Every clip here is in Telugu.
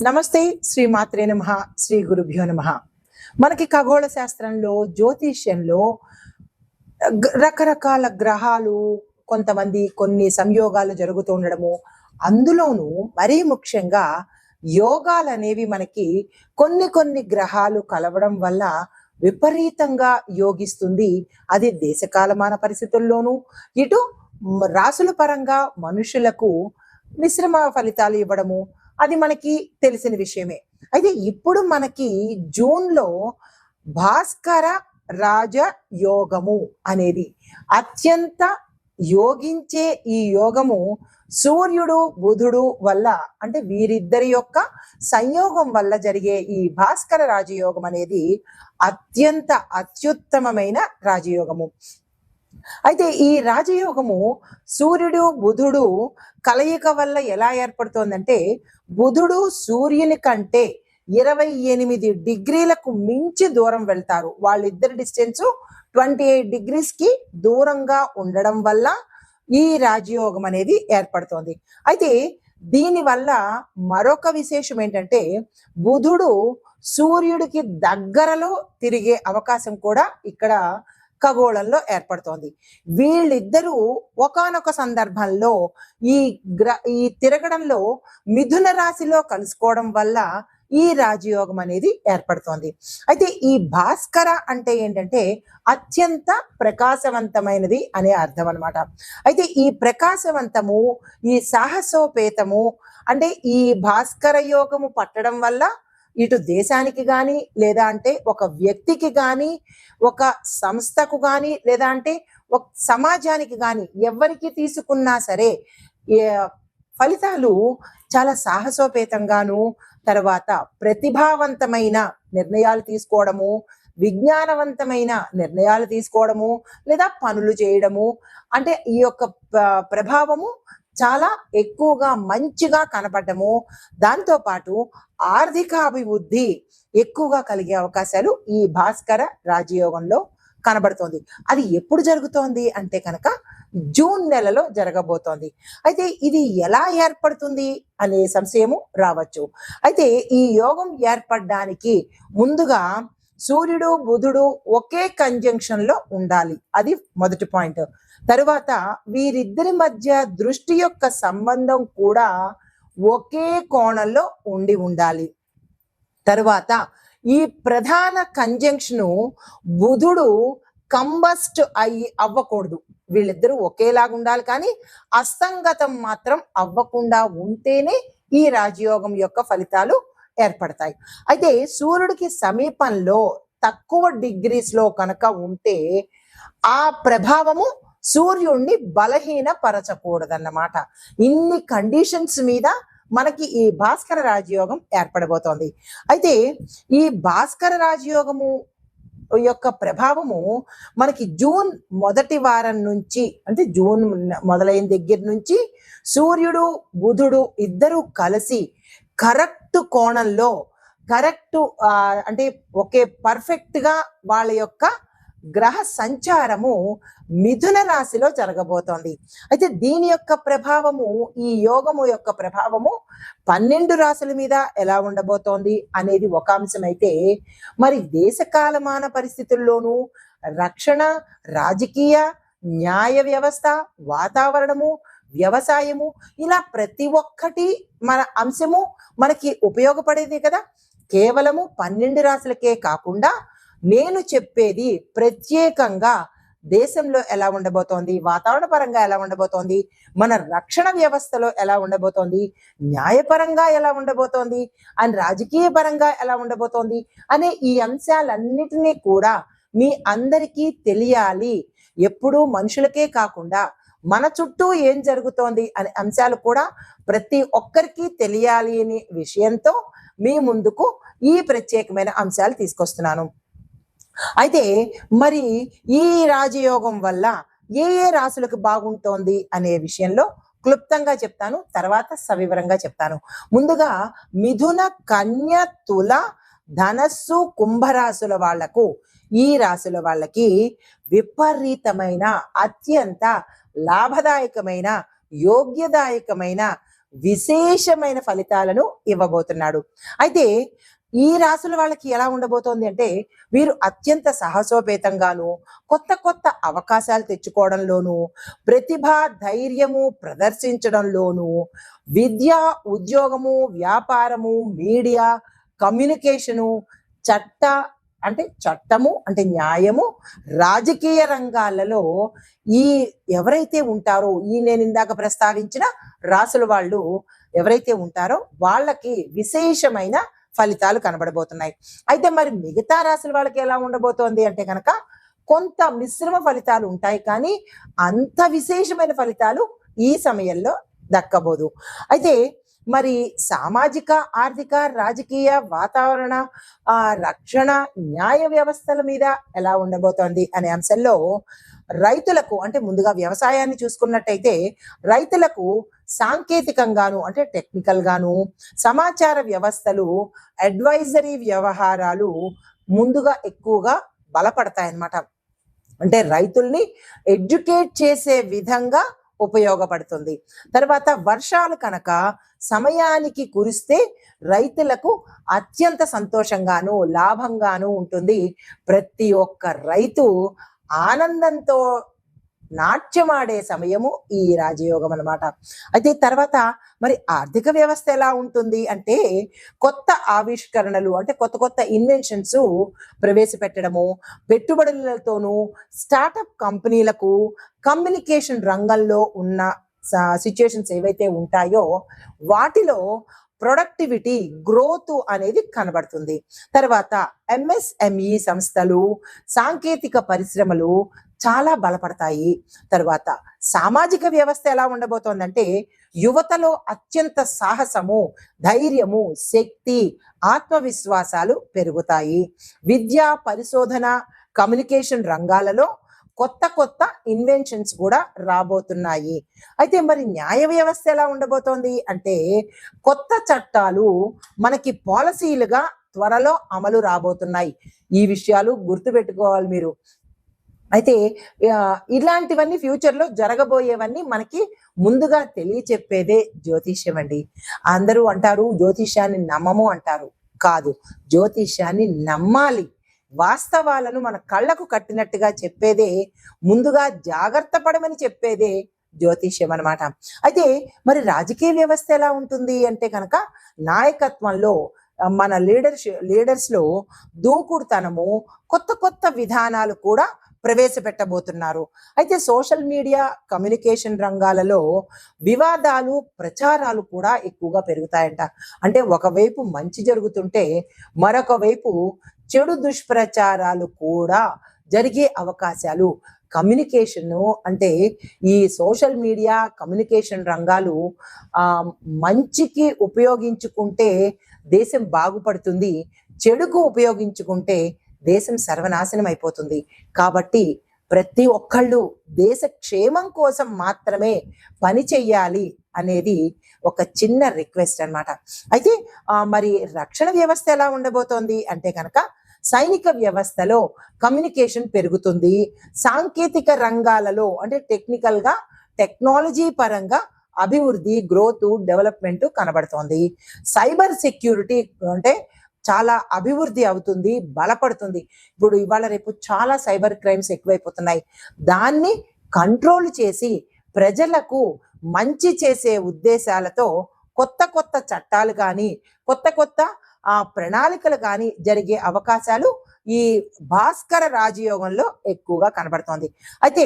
నమస్తే శ్రీ మాత్రే నమ శ్రీ గురుభ్యో నమ. మనకి ఖగోళ శాస్త్రంలో జ్యోతిష్యంలో రకరకాల గ్రహాలు కొంతమంది కొన్ని సంయోగాలు జరుగుతూ ఉండడము అందులోనూ మరీ ముఖ్యంగా యోగాలు అనేవి మనకి కొన్ని కొన్ని గ్రహాలు కలవడం వల్ల విపరీతంగా యోగిస్తుంది. అది దేశకాలమాన పరిస్థితుల్లోనూ ఇటు రాసుల పరంగా మనుషులకు మిశ్రమ ఫలితాలు ఇవ్వడము అది మనకి తెలిసిన విషయమే. అయితే ఇప్పుడు మనకి జూన్లో భాస్కర రాజ యోగము అనేది అత్యంత యోగించే ఈ యోగము సూర్యుడు బుధుడు వల్ల అంటే వీరిద్దరి యొక్క సంయోగం వల్ల జరిగే ఈ భాస్కర రాజయోగం అనేది అత్యంత అత్యుత్తమమైన రాజయోగము. అయితే ఈ రాజయోగము సూర్యుడు బుధుడు కలయిక వల్ల ఎలా ఏర్పడుతోందంటే బుధుడు సూర్యుని కంటే ఇరవై ఎనిమిది డిగ్రీలకు మించి దూరం వెళ్తారు. వాళ్ళిద్దరి డిస్టెన్స్ ట్వంటీ ఎయిట్ డిగ్రీస్కి దూరంగా ఉండడం వల్ల ఈ రాజయోగం అనేది ఏర్పడుతోంది. అయితే దీనివల్ల మరొక విశేషం ఏంటంటే బుధుడు సూర్యుడికి దగ్గరలో తిరిగే అవకాశం కూడా ఇక్కడ ఖగోళంలో ఏర్పడుతోంది. వీళ్ళిద్దరూ ఒకానొక సందర్భంలో ఈ గ్ర ఈ తిరగడంలో మిథున రాశిలో కలుసుకోవడం వల్ల ఈ రాజయోగం అనేది ఏర్పడుతోంది. అయితే ఈ భాస్కర అంటే ఏంటంటే అత్యంత ప్రకాశవంతమైనది అనే అర్థం అన్నమాట. అయితే ఈ ప్రకాశవంతము ఈ సాహసోపేతము అంటే ఈ భాస్కర యోగము పట్టడం వల్ల ఇటు దేశానికి కానీ లేదా అంటే ఒక వ్యక్తికి కానీ ఒక సంస్థకు కానీ లేదా అంటే ఒక సమాజానికి కానీ ఎవరికి తీసుకున్నా సరే ఫలితాలు చాలా సాహసోపేతంగాను తర్వాత ప్రతిభావంతమైన నిర్ణయాలు తీసుకోవడము విజ్ఞానవంతమైన నిర్ణయాలు తీసుకోవడము లేదా పనులు చేయడము అంటే ఈ యొక్క ప్రభావము చాలా ఎక్కువగా మంచిగా కనపడము దాంతో పాటు ఆర్థిక అభివృద్ధి ఎక్కువగా కలిగే అవకాశాలు ఈ భాస్కర రాజయోగంలో కనబడుతోంది. అది ఎప్పుడు జరుగుతోంది అంటే కనుక జూన్ నెలలో జరగబోతోంది. అయితే ఇది ఎలా ఏర్పడుతుంది అనే సంశయము రావచ్చు. అయితే ఈ యోగం ఏర్పడడానికి ముందుగా సూర్యుడు బుధుడు ఒకే కంజంక్షన్లో ఉండాలి. అది మొదటి పాయింట్ తరువాత వీరిద్దరి మధ్య దృష్టి యొక్క సంబంధం కూడా ఒకే కోణంలో ఉండి ఉండాలి. తరువాత ఈ ప్రధాన కంజంక్షన్ బుధుడు కంబస్ట్ అయి అవ్వకూడదు. వీళ్ళిద్దరూ ఒకేలాగా ఉండాలి కానీ అసంగతం మాత్రం అవ్వకుండా ఉంటేనే ఈ రాజయోగం యొక్క ఫలితాలు ఏర్పడతాయి. అయితే సూర్యుడికి సమీపంలో తక్కువ డిగ్రీస్లో కనుక ఉంటే ఆ ప్రభావము సూర్యుడిని బలహీన పరచకూడదన్నమాట ఇన్ని కండిషన్స్ మీద మనకి ఈ భాస్కర రాజయోగం ఏర్పడబోతోంది. అయితే ఈ భాస్కర రాజయోగము యొక్క ప్రభావము మనకి జూన్ మొదటి వారం నుంచి అంటే జూన్ మొదలైన దగ్గర నుంచి సూర్యుడు బుధుడు ఇద్దరూ కలిసి కరెక్ట్ కోణంలో కరెక్ట్ అంటే ఒకే పర్ఫెక్ట్గా వాళ్ళ యొక్క గ్రహ సంచారము మిథున రాశిలో జరగబోతోంది. అయితే దీని యొక్క ప్రభావము ఈ యోగము యొక్క ప్రభావము పన్నెండు రాశుల మీద ఎలా ఉండబోతోంది అనేది ఒక అంశం అయితే మరి దేశకాలమాన పరిస్థితుల్లోనూ రక్షణ రాజకీయ న్యాయ వ్యవస్థ వాతావరణము వ్యవసాయము ఇలా ప్రతి ఒక్కటి మన అంశము మనకి ఉపయోగపడేది కదా. కేవలము పన్నెండు రాశులకే కాకుండా నేను చెప్పేది ప్రత్యేకంగా దేశంలో ఎలా ఉండబోతోంది వాతావరణ పరంగా ఎలా ఉండబోతోంది మన రక్షణ వ్యవస్థలో ఎలా ఉండబోతోంది న్యాయపరంగా ఎలా ఉండబోతోంది అండ్ రాజకీయ పరంగా ఎలా ఉండబోతోంది అనే ఈ అంశాలన్నిటినీ కూడా మీ అందరికీ తెలియాలి. ఎప్పుడూ మనుషులకే కాకుండా మన చుట్టూ ఏం జరుగుతోంది అనే అంశాలు కూడా ప్రతి ఒక్కరికి తెలియాలి అనే విషయంతో మీ ముందుకు ఈ ప్రత్యేకమైన అంశాలు తీసుకొస్తున్నాను. అయితే మరి ఈ రాజయోగం వల్ల ఏ ఏ రాశులకు బాగుంటోంది అనే విషయంలో క్లుప్తంగా చెప్తాను తర్వాత సవివరంగా చెప్తాను. ముందుగా మిథున కన్య తుల ధనస్సు కుంభరాశుల వాళ్ళకు ఈ రాశుల వాళ్ళకి విపరీతమైన అత్యంత లాభదాయకమైన యోగ్యదాయకమైన విశేషమైన ఫలితాలను ఇవ్వబోతున్నాడు. అయితే ఈ రాసుల వాళ్ళకి ఎలా ఉండబోతోంది అంటే వీరు అత్యంత సాహసోపేతంగాను కొత్త కొత్త అవకాశాలు తెచ్చుకోవడంలోను ప్రతిభ ధైర్యము ప్రదర్శించడంలోను విద్య ఉద్యోగము వ్యాపారము మీడియా కమ్యూనికేషను చట్ట అంటే చట్టము అంటే న్యాయము రాజకీయ రంగాలలో ఈ ఎవరైతే ఉంటారో ఈ నేను ఇందాక ప్రస్తావించిన రాసుల వాళ్ళు ఎవరైతే ఉంటారో వాళ్ళకి విశేషమైన ఫలితాలు కనబడబోతున్నాయి. అయితే మరి మిగతా రాశుల వాళ్ళకి ఎలా ఉండబోతోంది అంటే కనుక కొంత మిశ్రమ ఫలితాలు ఉంటాయి కానీ అంత విశేషమైన ఫలితాలు ఈ సమయంలో దక్కబోదు. అయితే మరి సామాజిక ఆర్థిక రాజకీయ వాతావరణ ఆ రక్షణ న్యాయ వ్యవస్థల మీద ఎలా ఉండబోతోంది అనే అంశంలో రైతులకు అంటే ముందుగా వ్యవసాయాన్ని చూసుకున్నట్టయితే రైతులకు సాంకేతికంగాను అంటే టెక్నికల్గాను సమాచార వ్యవస్థలు అడ్వైజరీ వ్యవహారాలు ముందుగా ఎక్కువగా బలపడతాయన్నమాట. అంటే రైతుల్ని ఎడ్యుకేట్ చేసే విధంగా ఉపయోగపడుతుంది. తర్వాత వర్షాలు కనుక సమయానికి కురిస్తే రైతులకు అత్యంత సంతోషంగాను లాభంగాను ఉంటుంది. ప్రతి ఒక్క రైతు ఆనందంతో నాట్యమాడే సమయము ఈ రాజయోగం అన్నమాట. అయితే తర్వాత మరి ఆర్థిక వ్యవస్థ ఎలా ఉంటుంది అంటే కొత్త ఆవిష్కరణలు అంటే కొత్త కొత్త ఇన్వెన్షన్స్ ప్రవేశపెట్టడము పెట్టుబడులతోనూ స్టార్టప్ కంపెనీలకు కమ్యూనికేషన్ రంగంలో ఉన్న సిచ్యుయేషన్స్ ఏవైతే ఉంటాయో వాటిలో ప్రొడక్టివిటీ గ్రోత్ అనేది కనబడుతుంది. తర్వాత ఎంఎస్ఎంఈ సంస్థలు సాంకేతిక పరిశ్రమలు చాలా బలపడతాయి. తర్వాత సామాజిక వ్యవస్థ ఎలా ఉండబోతోందంటే యువతలో అత్యంత సాహసము ధైర్యము శక్తి ఆత్మవిశ్వాసాలు పెరుగుతాయి. విద్య పరిశోధన కమ్యూనికేషన్ రంగాలలో కొత్త కొత్త ఇన్వెన్షన్స్ కూడా రాబోతున్నాయి. అయితే మరి న్యాయ వ్యవస్థ ఎలా ఉండబోతోంది అంటే కొత్త చట్టాలు మనకి పాలసీలుగా త్వరలో అమలు రాబోతున్నాయి. ఈ విషయాలు గుర్తుపెట్టుకోవాలి మీరు. అయితే ఇలాంటివన్నీ ఫ్యూచర్లో జరగబోయేవన్నీ మనకి ముందుగా తెలియచెప్పేదే జ్యోతిష్యం అండి. అందరూ అంటారు జ్యోతిష్యాన్ని నమ్మము అంటారు. కాదు జ్యోతిష్యాన్ని నమ్మాలి. వాస్తవాలను మన కళ్ళకు కట్టినట్టుగా చెప్పేదే ముందుగా జాగ్రత్త పడమని చెప్పేదే జ్యోతిష్యం అన్నమాట. అయితే మరి రాజకీయ వ్యవస్థ ఎలా ఉంటుంది అంటే కనుక నాయకత్వంలో మన లీడర్స్ లీడర్స్లో దూకుడుతనము కొత్త కొత్త విధానాలు కూడా ప్రవేశపెట్టబోతున్నారు. అయితే సోషల్ మీడియా కమ్యూనికేషన్ రంగాలలో వివాదాలు ప్రచారాలు కూడా ఎక్కువగా పెరుగుతాయంట. అంటే ఒకవైపు మంచి జరుగుతుంటే మరొక వైపు చెడు దుష్ప్రచారాలు కూడా జరిగే అవకాశాలు. కమ్యూనికేషన్ అంటే ఈ సోషల్ మీడియా కమ్యూనికేషన్ రంగాలు ఆ మంచికి ఉపయోగించుకుంటే దేశం బాగుపడుతుంది చెడుకు ఉపయోగించుకుంటే దేశం సర్వనాశనం అయిపోతుంది. కాబట్టి ప్రతి ఒక్కళ్ళు దేశ క్షేమం కోసం మాత్రమే పని చెయ్యాలి అనేది ఒక చిన్న రిక్వెస్ట్ అన్నమాట. అయితే మరి రక్షణ వ్యవస్థ ఎలా ఉండబోతోంది అంటే కనుక సైనిక వ్యవస్థలో కమ్యూనికేషన్ పెరుగుతుంది. సాంకేతిక రంగాలలో అంటే టెక్నికల్గా టెక్నాలజీ పరంగా అభివృద్ధి గ్రోత్ డెవలప్మెంట్ కనబడుతోంది. సైబర్ సెక్యూరిటీ అంటే చాలా అభివృద్ధి అవుతుంది బలపడుతుంది. ఇప్పుడు ఇవాళ రేపు చాలా సైబర్ క్రైమ్స్ ఎక్కువైపోతున్నాయి. దాన్ని కంట్రోల్ చేసి ప్రజలకు మంచి చేసే ఉద్దేశాలతో కొత్త కొత్త చట్టాలు కానీ కొత్త కొత్త ఆ ప్రణాళికలు కానీ జరిగే అవకాశాలు ఈ భాస్కర రాజయోగంలో ఎక్కువగా కనబడుతోంది. అయితే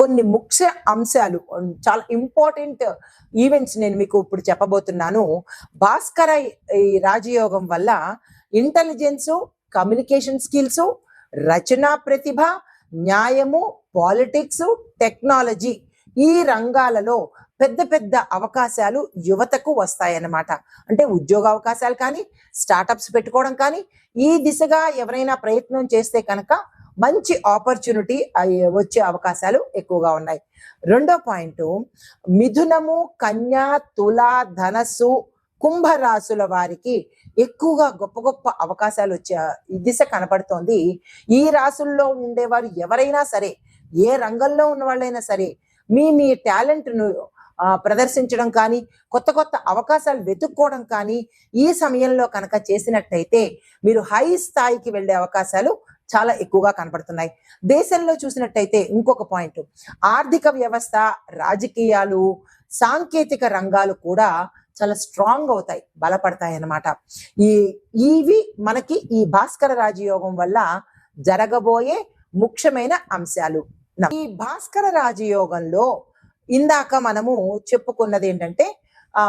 కొన్ని ముఖ్య అంశాలు చాలా ఇంపార్టెంట్ ఈవెంట్స్ నేను మీకు ఇప్పుడు చెప్పబోతున్నాను. భాస్కర ఈ రాజయోగం వల్ల ఇంటెలిజెన్స్ కమ్యూనికేషన్ స్కిల్స్ రచనా ప్రతిభ న్యాయము పాలిటిక్స్ టెక్నాలజీ ఈ రంగాలలో పెద్ద పెద్ద అవకాశాలు యువతకు వస్తాయన్నమాట. అంటే ఉద్యోగ అవకాశాలు కానీ స్టార్టప్స్ పెట్టుకోవడం కానీ ఈ దిశగా ఎవరైనా ప్రయత్నం చేస్తే కనుక మంచి ఆపర్చునిటీ వచ్చే అవకాశాలు ఎక్కువగా ఉన్నాయి. రెండో పాయింట్ మిథునము కన్య తుల ధనస్సు కుంభరాశుల వారికి ఎక్కువగా గొప్ప గొప్ప అవకాశాలు వచ్చే ఈ దిశ కనపడుతోంది. ఈ రాసుల్లో ఉండేవారు ఎవరైనా సరే ఏ రంగంలో ఉన్న వాళ్ళైనా సరే మీ మీ టాలెంట్ను ప్రదర్శించడం కానీ కొత్త కొత్త అవకాశాలు వెతుక్కోవడం కానీ ఈ సమయంలో కనుక చేసినట్టయితే మీరు హై స్థాయికి వెళ్ళే అవకాశాలు చాలా ఎక్కువగా కనపడుతున్నాయి. దేశంలో చూసినట్టయితే ఇంకొక పాయింట్. ఆర్థిక వ్యవస్థ రాజకీయాలు సాంకేతిక రంగాలు కూడా చాలా స్ట్రాంగ్ అవుతాయి బలపడతాయి అన్నమాట. ఈ ఇవి మనకి ఈ భాస్కర రాజయోగం వల్ల జరగబోయే ముఖ్యమైన అంశాలు. ఈ భాస్కర రాజయోగంలో ఇందాక మనము చెప్పుకున్నది ఏంటంటే ఆ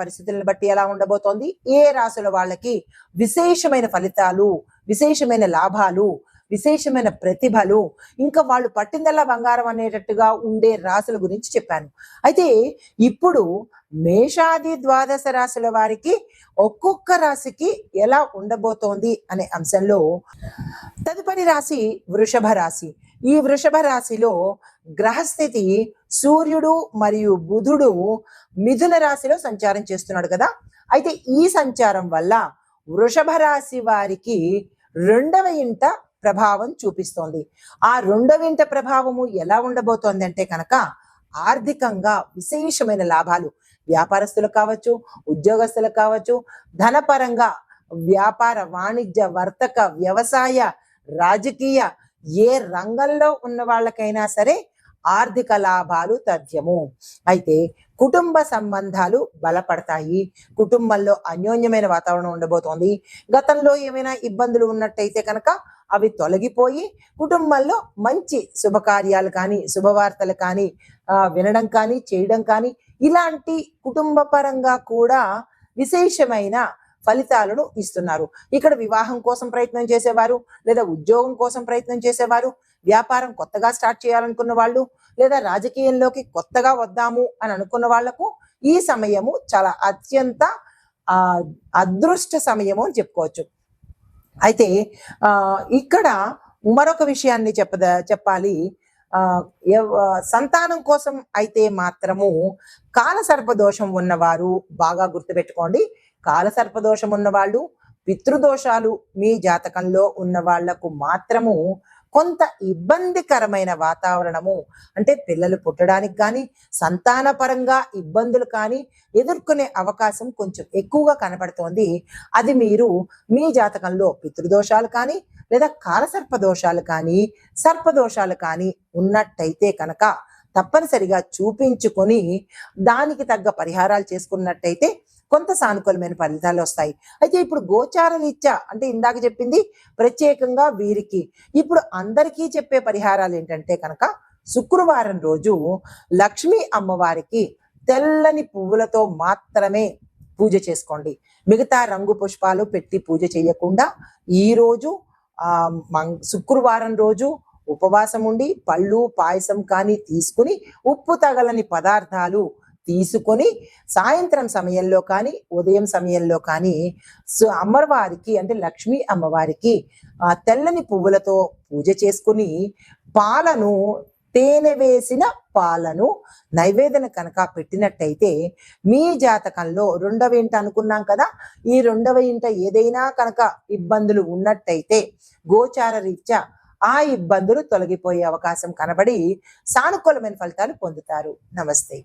పరిస్థితులను బట్టి ఎలా ఉండబోతోంది? ఏ రాసుల వాళ్ళకి విశేషమైన ఫలితాలు విశేషమైన లాభాలు విశేషమైన ప్రతిభలు ఇంకా వాళ్ళు పట్టిందల్లా బంగారం అనేటట్టుగా ఉండే రాసుల గురించి చెప్పాను. అయితే ఇప్పుడు మేషాది ద్వాదశ రాశుల వారికి ఒక్కొక్క రాశికి ఎలా ఉండబోతోంది అనే అంశంలో తదుపరి రాశి వృషభ రాశి. ఈ వృషభ రాశిలో గ్రహస్థితి సూర్యుడు మరియు బుధుడు మిథున రాశిలో సంచారం చేస్తున్నాడు కదా. అయితే ఈ సంచారం వల్ల వృషభ రాశి వారికి రెండవ ఇంట ప్రభావం చూపిస్తోంది. ఆ రెండవ ఇంట ప్రభావము ఎలా ఉండబోతోంది అంటే కనుక ఆర్థికంగా విశేషమైన లాభాలు వ్యాపారస్తులు కావచ్చు ఉద్యోగస్తులు కావచ్చు ధనపరంగా వ్యాపార వాణిజ్య వర్తక వ్యవసాయ రాజకీయ ఏ రంగంలో ఉన్న వాళ్ళకైనా సరే ఆర్థిక లాభాలు తథ్యము. అయితే కుటుంబ సంబంధాలు బలపడతాయి. కుటుంబంలో అన్యోన్యమైన వాతావరణం ఉండబోతోంది. గతంలో ఏమైనా ఇబ్బందులు ఉన్నట్టయితే కనుక అవి తొలగిపోయి కుటుంబంలో మంచి శుభకార్యాలు కానీ శుభవార్తలు కానీ వినడం కానీ చేయడం కానీ ఇలాంటి కుటుంబ పరంగా కూడా విశేషమైన ఫలితాలను ఇస్తున్నారు. ఇక్కడ వివాహం కోసం ప్రయత్నం చేసేవారు లేదా ఉద్యోగం కోసం ప్రయత్నం చేసేవారు వ్యాపారం కొత్తగా స్టార్ట్ చేయాలనుకున్న వాళ్ళు లేదా రాజకీయంలోకి కొత్తగా వద్దాము అని అనుకున్న వాళ్ళకు ఈ సమయము చాలా అత్యంత అదృష్ట సమయము అని చెప్పుకోవచ్చు. అయితే ఆ ఇక్కడ మరొక విషయాన్ని చెప్పద చెప్పాలి. ఆ సంతానం కోసం అయితే మాత్రము కాల సర్పదోషం ఉన్నవారు బాగా గుర్తుపెట్టుకోండి. కాల సర్పదోషం ఉన్నవాళ్ళు పితృదోషాలు మీ జాతకంలో ఉన్న వాళ్ళకు మాత్రము కొంత ఇబ్బందికరమైన వాతావరణము. అంటే పిల్లలు పుట్టడానికి కానీ సంతాన పరంగా ఇబ్బందులు కానీ ఎదుర్కొనే అవకాశం కొంచెం ఎక్కువగా కనపడుతోంది. అది మీరు మీ జాతకంలో పితృదోషాలు కానీ లేదా కాలసర్ప దోషాలు కానీ సర్పదోషాలు కానీ ఉన్నట్టయితే కనుక తప్పనిసరిగా చూపించుకొని దానికి తగ్గ పరిహారాలు చేసుకున్నట్టయితే కొంత సానుకూలమైన ఫలితాలు వస్తాయి. అయితే ఇప్పుడు గోచార రీత్యా అంటే ఇందాక చెప్పింది ప్రత్యేకంగా వీరికి ఇప్పుడు అందరికీ చెప్పే పరిహారాలు ఏంటంటే కనుక శుక్రవారం రోజు లక్ష్మీ అమ్మవారికి తెల్లని పువ్వులతో మాత్రమే పూజ చేసుకోండి. మిగతా రంగు పుష్పాలు పెట్టి పూజ చేయకుండా ఈరోజు ఆ మం- శుక్రవారం రోజు ఉపవాసం ఉండి పళ్ళు పాయసం కానీ తీసుకుని ఉప్పు తగలని పదార్థాలు తీసుకొని సాయంత్రం సమయంలో కానీ ఉదయం సమయంలో కానీ సో అమ్మవారికి అంటే లక్ష్మీ అమ్మవారికి ఆ తెల్లని పువ్వులతో పూజ చేసుకుని పాలను తేనె వేసిన పాలను నైవేదన కనుక పెట్టినట్టయితే మీ జాతకంలో రెండవ ఇంట అనుకున్నాం కదా ఈ రెండవ ఇంట ఏదైనా కనుక ఇబ్బందులు ఉన్నట్టయితే గోచార రీత్యా ఆ ఇబ్బందులు తొలగిపోయే అవకాశం కనబడి సానుకూలమైన ఫలితాలు పొందుతారు. నమస్తే.